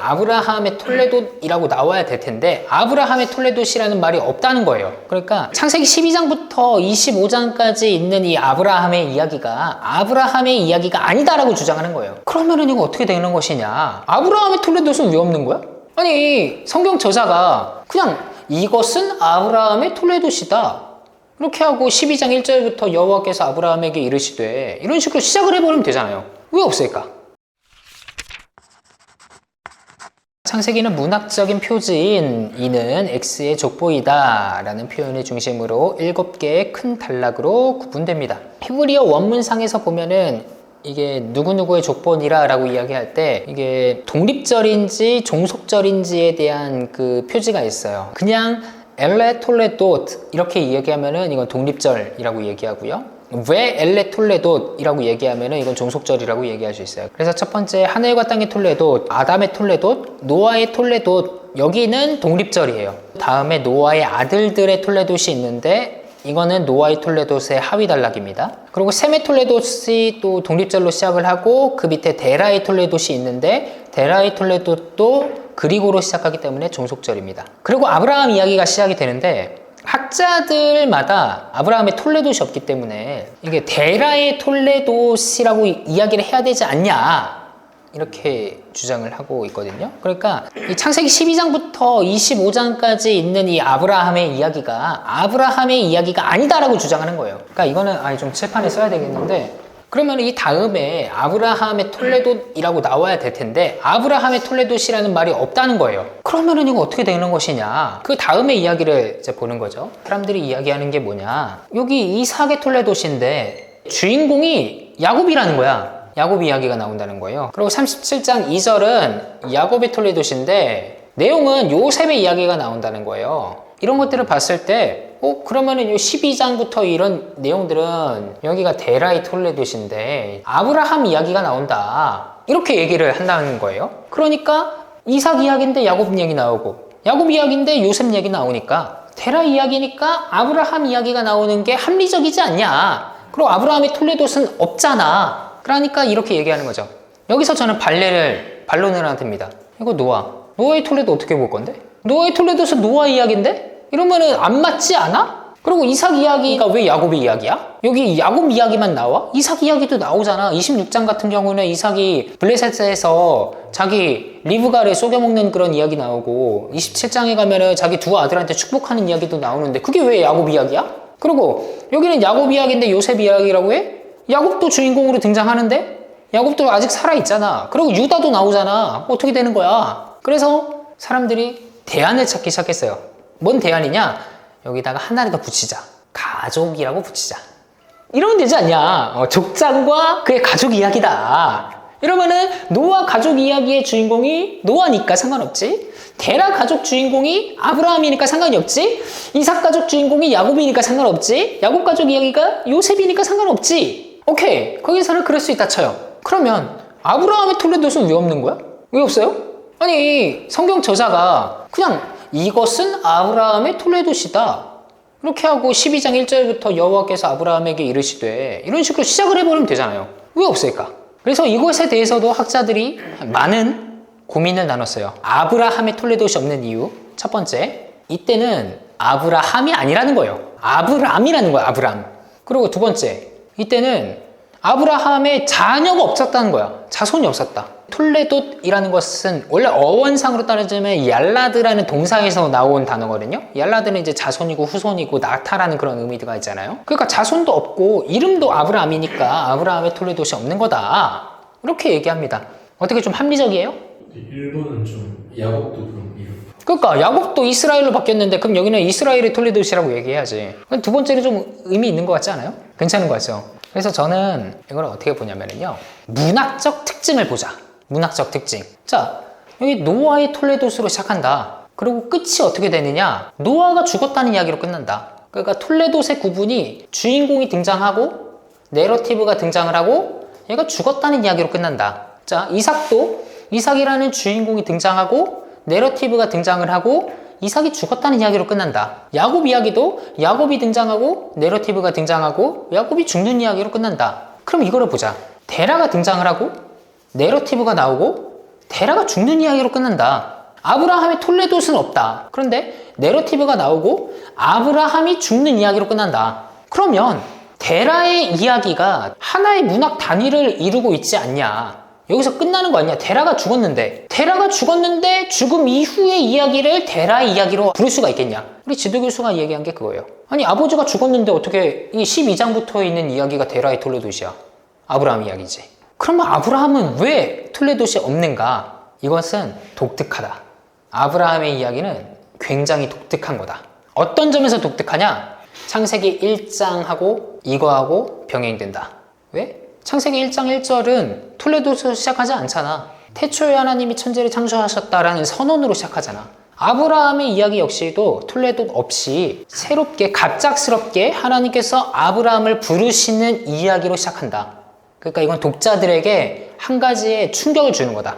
아브라함의 톨레도이라고 나와야 될 텐데 아브라함의 톨레도시라는 말이 없다는 거예요. 그러니까 창세기 12장부터 25장까지 있는 이 아브라함의 이야기가 아브라함의 이야기가 아니다라고 주장하는 거예요. 그러면은 이거 어떻게 되는 것이냐? 아브라함의 톨레도는 왜 없는 거야? 아니 성경 저자가 그냥 이것은 아브라함의 톨레도시다. 이렇게 하고 12장 1절부터 여호와께서 아브라함에게 이르시되 이런 식으로 시작을 해버리면 되잖아요. 왜 없을까? 창세기는 문학적인 표지인 이는 X의 족보이다 라는 표현을 중심으로 일곱 개의 큰 단락으로 구분됩니다. 히브리어 원문상에서 보면은 이게 누구누구의 족본이라 라고 이야기할 때 이게 독립절인지 종속절인지에 대한 그 표지가 있어요. 그냥 엘레 톨레 도트 이렇게 이야기하면은 이건 독립절이라고 얘기하고요. 왜 엘레 톨레도이라고 얘기하면은 이건 종속절이라고 얘기할 수 있어요. 그래서 첫 번째 하늘과 땅의 톨레도, 아담의 톨레도, 노아의 톨레도 여기는 독립절이에요. 다음에 노아의 아들들의 톨레도시 있는데 이거는 노아의 톨레도스의 하위 단락입니다. 그리고 셈의 톨레도시 또 독립절로 시작을 하고 그 밑에 데라의 톨레도시 있는데 데라의 톨레도도 그리고로 시작하기 때문에 종속절입니다. 그리고 아브라함 이야기가 시작이 되는데 학자들마다 아브라함의 톨레도시 없기 때문에 이게 데라의 톨레도시라고 이- 이야기를 해야 되지 않냐 이렇게 주장을 하고 있거든요. 그러니까 이 창세기 12장부터 25장까지 있는 이 아브라함의 이야기가 아브라함의 이야기가 아니다라고 주장하는 거예요. 그러니까 이거는 아니 좀 칠판에 써야 되겠는데 그러면 이 다음에 아브라함의 톨레도이라고 나와야 될 텐데 아브라함의 톨레도시라는 말이 없다는 거예요. 그러면은 이거 어떻게 되는 것이냐? 그 다음에 이야기를 이제 보는 거죠. 사람들이 이야기하는 게 뭐냐? 여기 이삭의 톨레도시인데 주인공이 야곱이라는 거야. 야곱 이야기가 나온다는 거예요. 그리고 37장 2절은 야곱의 톨레도시인데 내용은 요셉의 이야기가 나온다는 거예요. 이런 것들을 봤을 때 어, 그러면은 요 12장부터 이런 내용들은 여기가 데라이 톨레도시인데 아브라함 이야기가 나온다. 이렇게 얘기를 한다는 거예요. 그러니까 이삭 이야기인데 야곱 이야기 나오고 야곱 이야기인데 요셉 이야기 나오니까 데라 이야기니까 아브라함 이야기가 나오는 게 합리적이지 않냐. 그리고 아브라함의 톨레도스는 없잖아. 그러니까 이렇게 얘기하는 거죠. 여기서 저는 발레를 반론을 하나 듭니다. 이거 노아. 노아의 톨레도 어떻게 볼 건데? 노아의 톨레도스 노아 이야기인데? 이러면은 안 맞지 않아? 그리고 이삭 이야기가 왜 야곱의 이야기야? 여기 야곱 이야기만 나와? 이삭 이야기도 나오잖아. 26장 같은 경우는 이삭이 블레셋에서 자기 리브가를 속여먹는 그런 이야기 나오고 27장에 가면은 자기 두 아들한테 축복하는 이야기도 나오는데 그게 왜 야곱 이야기야? 그리고 여기는 야곱 이야기인데 요셉 이야기라고 해? 야곱도 주인공으로 등장하는데 야곱도 아직 살아있잖아. 그리고 유다도 나오잖아. 어떻게 되는 거야? 그래서 사람들이 대안을 찾기 시작했어요. 뭔 대안이냐? 여기다가 하나를 더 붙이자. 가족이라고 붙이자. 이러면 되지 않냐? 어, 족장과 그의 가족 이야기다. 이러면은 노아 가족 이야기의 주인공이 노아니까 상관없지. 데라 가족 주인공이 아브라함이니까 상관이 없지. 이삭 가족 주인공이 야곱이니까 상관없지. 야곱 가족 이야기가 요셉이니까 상관없지. 오케이. 거기서는 그럴 수 있다 쳐요. 그러면 아브라함의 톨레도스는 왜 없는 거야? 왜 없어요? 아니 성경 저자가 그냥 이것은 아브라함의 톨레도시다. 이렇게 하고 12장 1절부터 여호와께서 아브라함에게 이르시되 이런 식으로 시작을 해버리면 되잖아요. 왜 없을까? 그래서 이것에 대해서도 학자들이 많은 고민을 나눴어요. 아브라함의 톨레도시 없는 이유 첫 번째 이때는 아브라함이 아니라는 거예요. 아브람이라는 거야 아브람. 그리고 두 번째 이때는 아브라함의 자녀가 없었다는 거야. 자손이 없었다. 톨레돗이라는 것은 원래 어원상으로 따르자면 얄라드라는 동사에서 나온 단어거든요. 얄라드는 이제 자손이고 후손이고 나타라는 그런 의미가 있잖아요. 그러니까 자손도 없고 이름도 아브라함이니까 아브라함의 톨레돗이 없는 거다. 이렇게 얘기합니다. 어떻게 좀 합리적이에요? 일본은 좀 야곱도 그럼 이름 그러니까 야곱도 이스라엘로 바뀌었는데 그럼 여기는 이스라엘의 톨레도시라고 얘기해야지. 두 번째는 좀 의미 있는 것 같지 않아요? 괜찮은 것 같죠? 그래서 저는 이걸 어떻게 보냐면요. 문학적 특징을 보자. 문학적 특징. 자, 여기 노아의 톨레도스로 시작한다. 그리고 끝이 어떻게 되느냐? 노아가 죽었다는 이야기로 끝난다. 그러니까 톨레도스의 구분이 주인공이 등장하고 내러티브가 등장을 하고 얘가 죽었다는 이야기로 끝난다. 자, 이삭도 이삭이라는 주인공이 등장하고 내러티브가 등장을 하고 이삭이 죽었다는 이야기로 끝난다. 야곱 이야기도 야곱이 등장하고 내러티브가 등장하고 야곱이 죽는 이야기로 끝난다. 그럼 이거를 보자. 데라가 등장을 하고 내러티브가 나오고 데라가 죽는 이야기로 끝난다. 아브라함의 톨레도스는 없다. 그런데 내러티브가 나오고 아브라함이 죽는 이야기로 끝난다. 그러면 데라의 이야기가 하나의 문학 단위를 이루고 있지 않냐. 여기서 끝나는 거 아니야. 데라가 죽었는데. 데라가 죽었는데 죽음 이후의 이야기를 데라의 이야기로 부를 수가 있겠냐. 우리 지도 교수가 얘기한 게 그거예요. 아니, 아버지가 죽었는데 어떻게 이 12장부터 있는 이야기가 데라의 톨레도시야. 아브라함 이야기지. 그러면 아브라함은 왜 톨레도시 없는가? 이것은 독특하다. 아브라함의 이야기는 굉장히 독특한 거다. 어떤 점에서 독특하냐? 창세기 1장하고 이거하고 병행된다. 왜? 창세기 1장 1절은 톨레도에서 시작하지 않잖아. 태초에 하나님이 천지를 창조하셨다라는 선언으로 시작하잖아. 아브라함의 이야기 역시도 톨레도 없이 새롭게 갑작스럽게 하나님께서 아브라함을 부르시는 이야기로 시작한다. 그러니까 이건 독자들에게 한 가지의 충격을 주는 거다.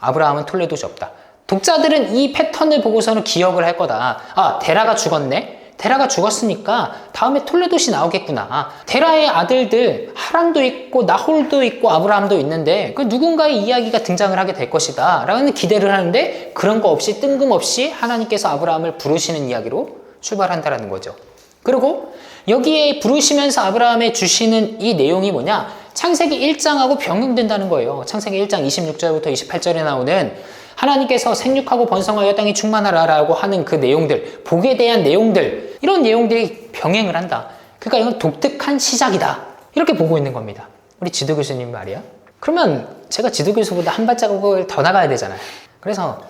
아브라함은 톨레도시 없다. 독자들은 이 패턴을 보고서는 기억을 할 거다. 아, 데라가 죽었네? 데라가 죽었으니까 다음에 톨레도시 나오겠구나. 데라의 아들들 하란도 있고 나홀도 있고 아브라함도 있는데 그 누군가의 이야기가 등장을 하게 될 것이다. 라는 기대를 하는데 그런 거 없이 뜬금없이 하나님께서 아브라함을 부르시는 이야기로 출발한다라는 거죠. 그리고 여기에 부르시면서 아브라함에 주시는 이 내용이 뭐냐? 창세기 1장하고 병행된다는 거예요. 창세기 1장 26절부터 28절에 나오는 하나님께서 생육하고 번성하여 땅이 충만하라라고 하는 그 내용들, 복에 대한 내용들, 이런 내용들이 병행을 한다. 그러니까 이건 독특한 시작이다. 이렇게 보고 있는 겁니다. 우리 지도 교수님 말이야. 그러면 제가 지도 교수보다 한 발자국을 더 나가야 되잖아요. 그래서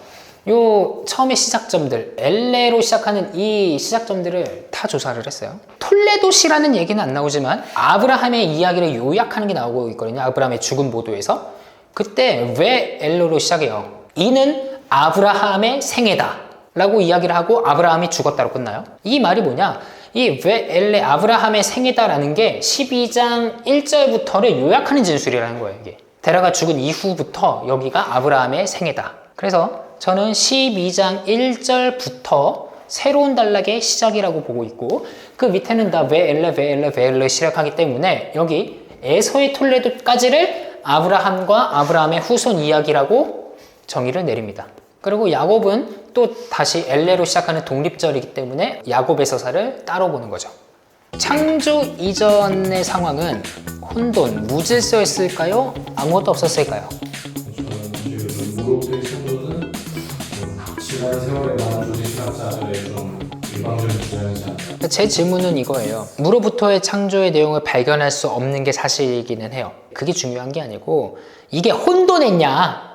요 처음에 시작점들, 엘레로 시작하는 이 시작점들을 다 조사를 했어요. 톨레도시라는 얘기는 안 나오지만 아브라함의 이야기를 요약하는 게 나오고 있거든요. 아브라함의 죽음 보도에서. 그때 왜 엘로로 시작해요? 이는 아브라함의 생애다. 라고 이야기를 하고 아브라함이 죽었다로 끝나요. 이 말이 뭐냐? 이 왜 엘레 아브라함의 생애다라는 게 12장 1절부터를 요약하는 진술이라는 거예요, 이게. 데라가 죽은 이후부터 여기가 아브라함의 생애다. 그래서 저는 12장 1절부터 새로운 단락의 시작이라고 보고 있고 그 밑에는 다왜 엘레 왜 엘레 왜 엘레 시작하기 때문에 여기 에서의 톨레도까지를 아브라함과 아브라함의 후손 이야기라고 정의를 내립니다. 그리고 야곱은 또 다시 엘레로 시작하는 독립절이기 때문에 야곱의 서사를 따로 보는 거죠. 창조 이전의 상황은 혼돈, 무질서였을까요? 아무것도 없었을까요? 않나. 제 질문은 이거예요. 무로부터의 창조의 내용을 발견할 수 없는 게 사실이기는 해요. 그게 중요한 게 아니고 이게 혼돈했냐?